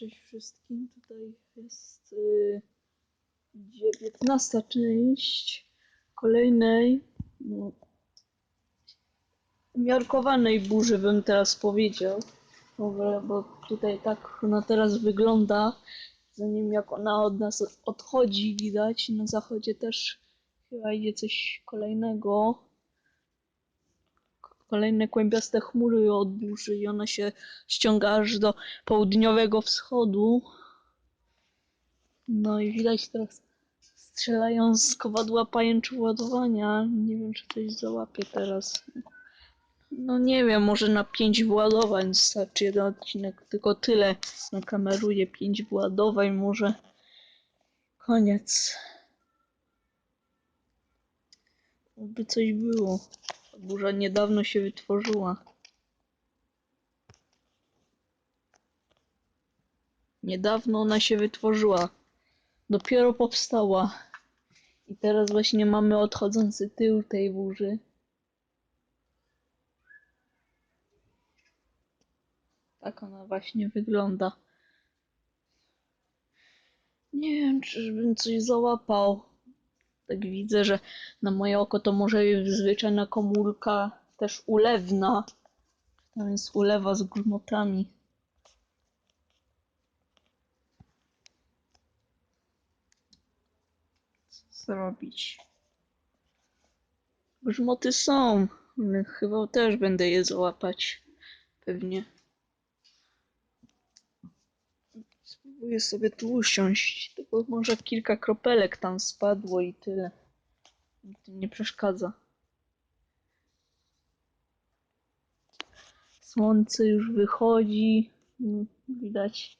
Cześć wszystkim, tutaj jest y, 19 część kolejnej no, umiarkowanej burzy bym teraz powiedział. Dobra, bo tutaj tak ona teraz wygląda, zanim jak ona od nas odchodzi widać, na zachodzie też chyba idzie coś kolejnego. Kolejne kłębiaste chmury od burzy i ona się ściąga aż do południowego wschodu. No i widać teraz strzelają z kowadła pajęczy ładowania. Nie wiem, czy coś załapie teraz. No nie wiem, może na 5 władowań starczy jeden odcinek, tylko tyle. Nakameruję 5 władowań, może koniec. By coś było. Burza niedawno się wytworzyła. Niedawno ona się wytworzyła. Dopiero powstała. I teraz właśnie mamy odchodzący tył tej burzy. Tak ona właśnie wygląda. Nie wiem, czyżbym coś załapał. Tak widzę, że na moje oko to może zwyczajna komórka też ulewna. Tam jest ulewa z grzmotami. Co zrobić? Grzmoty są. Chyba też będę je załapać. Pewnie. Spróbuję sobie tu usiąść. Tylko może kilka kropelek tam spadło i tyle. Mi nie przeszkadza. Słońce już wychodzi. Widać.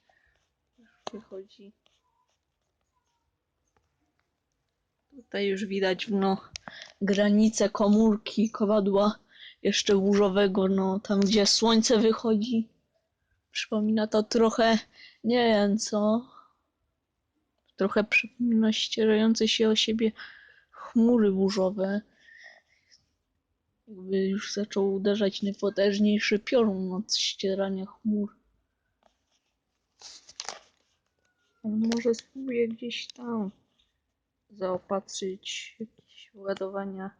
Już wychodzi. Tutaj już widać no, granice komórki kowadła jeszcze burzowego, no tam gdzie słońce wychodzi. Przypomina to trochę, nie wiem co, trochę przypomina ścierające się o siebie chmury burzowe. Jakby już zaczął uderzać najpotężniejszy piorun od ścierania chmur. Może spróbuję gdzieś tam zaopatrzyć jakieś ładowania.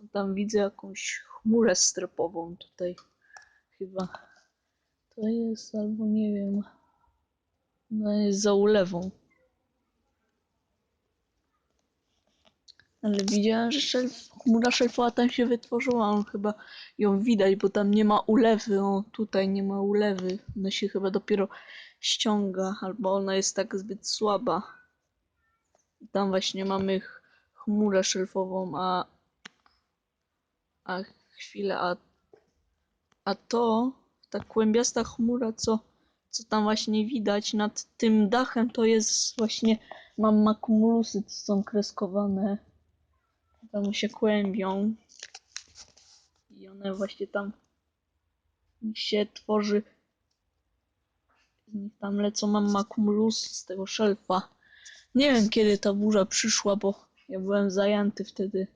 No Tam widzę jakąś chmurę stropową tutaj. Chyba to jest, albo nie wiem. No za ulewą. Ale widziałem, że szelf, chmura szelfowa tam się wytworzyła. On chyba ją widać, bo tam nie ma ulewy. O, tutaj nie ma ulewy. Ona się chyba dopiero ściąga, albo ona jest tak zbyt słaba. Tam właśnie mamy ch- chmurę szelfową, a. A chwilę, a. A to, ta kłębiasta chmura, co, co tam właśnie widać nad tym dachem, to jest właśnie mamma cumulusy, to są kreskowane. Tam się kłębią. I one właśnie tam się tworzy. Z nich tam lecą mamma cumulusy z tego szelfa. Nie wiem kiedy ta burza przyszła, bo ja byłem zajęty wtedy.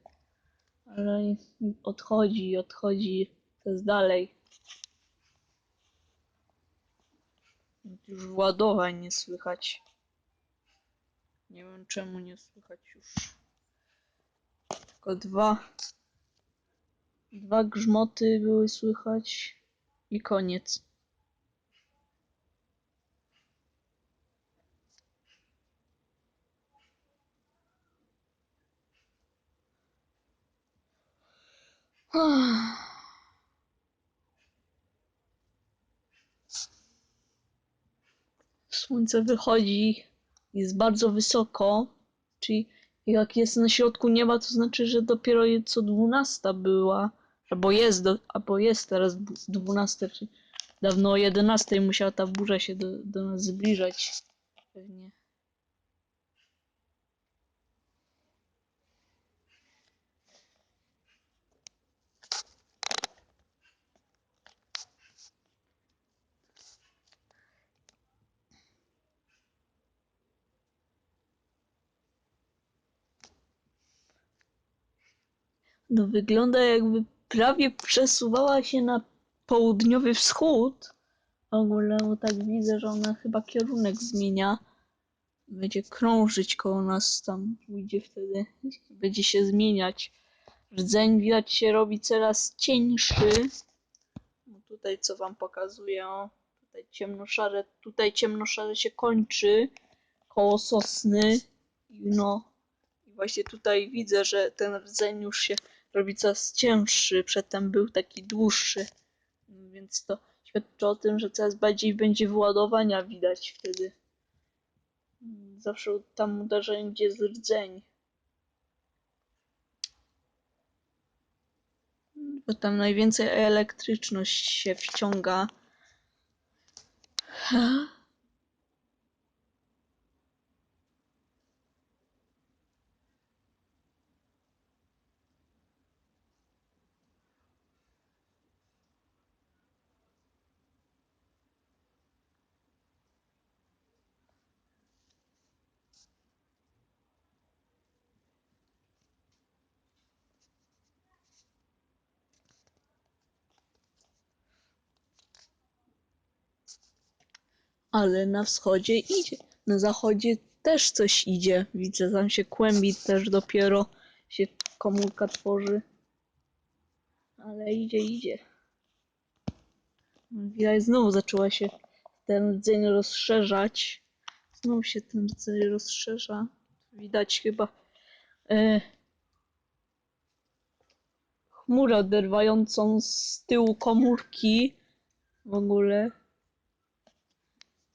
Ale odchodzi odchodzi. To jest dalej. Już władowań nie słychać. Nie wiem czemu nie słychać już. Tylko dwa. Dwa grzmoty były słychać. I koniec. Słońce wychodzi, jest bardzo wysoko, czyli jak jest na środku nieba, to znaczy, że dopiero co 12 była, albo jest, do, albo jest teraz bu- 12, czyli dawno o 11 musiała ta burza się do, do nas zbliżać. Pewnie. No wygląda jakby prawie przesuwała się na południowy wschód, bo tak widzę, że ona chyba kierunek zmienia. Będzie krążyć koło nas, tam pójdzie wtedy. Będzie się zmieniać. Rdzeń widać się robi coraz cieńszy. No tutaj co wam pokazuję, o, tutaj ciemnoszare, tutaj ciemnoszare się kończy koło sosny. No, i właśnie tutaj widzę, że ten rdzeń już się robi coraz cięższy. Przedtem był taki dłuższy. Więc to świadczy o tym, że coraz bardziej będzie wyładowania widać wtedy. Zawsze tam uderzeń gdzie jest rdzeń. Bo tam najwięcej elektryczność się wciąga. Ale na wschodzie idzie. Na zachodzie też coś idzie. Widzę, tam się kłębi też dopiero się komórka tworzy. Ale idzie, idzie. Widać, znowu zaczęła się ten rdzeń rozszerzać. Znowu się ten rdzeń rozszerza. Widać chyba e, chmurę oderwającą z tyłu komórki. W ogóle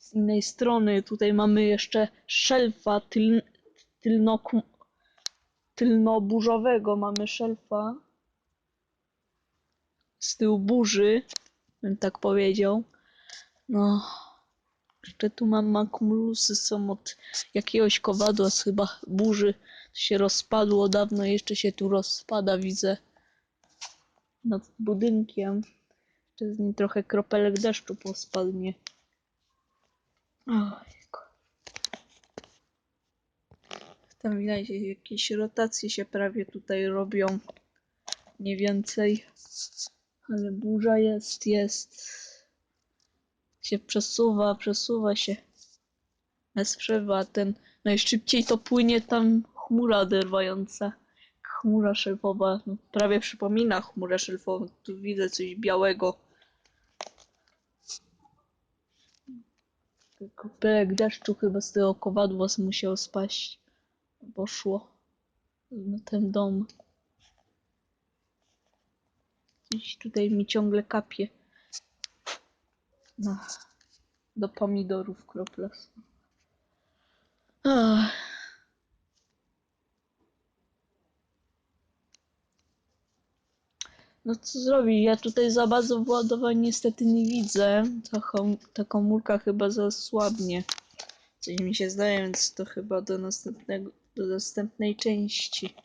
z innej strony tutaj mamy jeszcze szelfa tyl, tylno, tylnoburzowego. Mamy szelfa z tyłu burzy, bym tak powiedział. No, jeszcze tu mam makumulusy, są od jakiegoś kowadła z chyba burzy. się rozpadło dawno, jeszcze się tu rozpada, widzę. Nad budynkiem. Jeszcze z nim trochę kropelek deszczu pospadnie. Ojku. Tam widać, jakieś rotacje się prawie tutaj robią. Nie więcej. Ale burza jest, jest. Się przesuwa, przesuwa się. Bez przerwy, a ten najszybciej to płynie tam chmura oderwająca. Chmura szelfowa. No, prawie przypomina chmurę szelfową. Tu widzę coś białego. Kropelek deszczu chyba z tego kowadła musiał spaść. Bo szło na ten dom. Gdzieś tutaj mi ciągle kapie. Do pomidorów kropla. Ach. No co zrobić? Ja tutaj za bardzo władowań niestety nie widzę. Ta, ta komórka chyba zasłabnie. Coś mi się zdaje, więc to chyba do następnego, do następnej części.